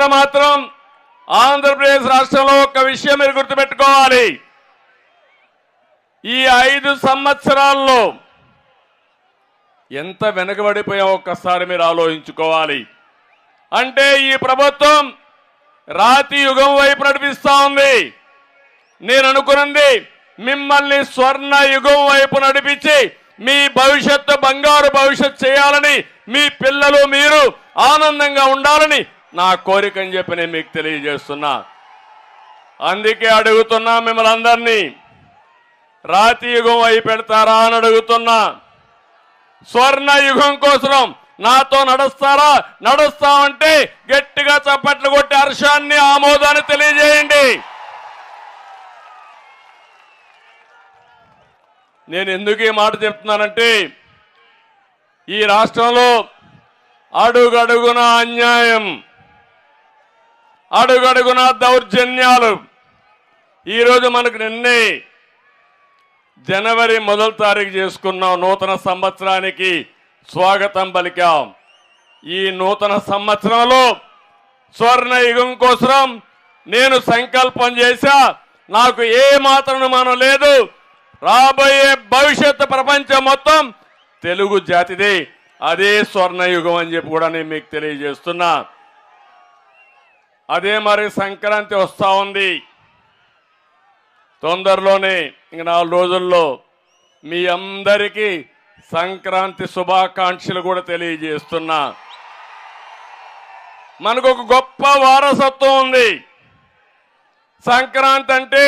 మీద మాత్రం ఆంధ్రప్రదేశ్ రాష్ట్రంలో ఒక విషయం మీరు గుర్తుపెట్టుకోవాలి. ఈ ఐదు సంవత్సరాల్లో ఎంత వెనుకబడిపోయా ఒక్కసారి మీరు ఆలోచించుకోవాలి. అంటే ఈ ప్రభుత్వం రాతి యుగం వైపు నడిపిస్తా ఉంది. నేను అనుకున్నది మిమ్మల్ని స్వర్ణ యుగం వైపు నడిపించి మీ భవిష్యత్తు బంగారు భవిష్యత్తు చేయాలని మీ పిల్లలు మీరు ఆనందంగా ఉండాలని నా కోరిక అని చెప్పి నేను మీకు తెలియజేస్తున్నా. అందుకే అడుగుతున్నా మిమ్మల్ని అందరినీ రాతి యుగం వైపు పెడతారా అని అడుగుతున్నా. స్వర్ణ యుగం కోసం నాతో నడుస్తారా? నడుస్తామంటే గట్టిగా చప్పట్లు కొట్టి హర్షాన్ని ఆమోదాన్ని తెలియజేయండి. నేను ఎందుకు ఈ మాట చెప్తున్నానంటే ఈ రాష్ట్రంలో అడుగడుగున అన్యాయం. అడుగడుగున దౌర్జన్యాలు. ఈరోజు మనకు నిన్నే జనవరి మొదటి తారీఖు చేసుకున్నాం. నూతన సంవత్సరానికి స్వాగతం పలికాం. ఈ నూతన సంవత్సరంలో స్వర్ణ యుగం కోసం నేను సంకల్పం చేశా. నాకు ఏ మాత్రం మనం లేదు. రాబోయే భవిష్యత్తు ప్రపంచం మొత్తం తెలుగు జాతిదే. అదే స్వర్ణయుగం అని చెప్పి కూడా నేను మీకు తెలియజేస్తున్నా. అదే మరి సంక్రాంతి వస్తూ ఉంది. తొందరలోనే ఇంక నాలుగు రోజుల్లో మీ అందరికీ సంక్రాంతి శుభాకాంక్షలు కూడా తెలియజేస్తున్నా. మనకు ఒక గొప్ప వారసత్వం ఉంది. సంక్రాంతి అంటే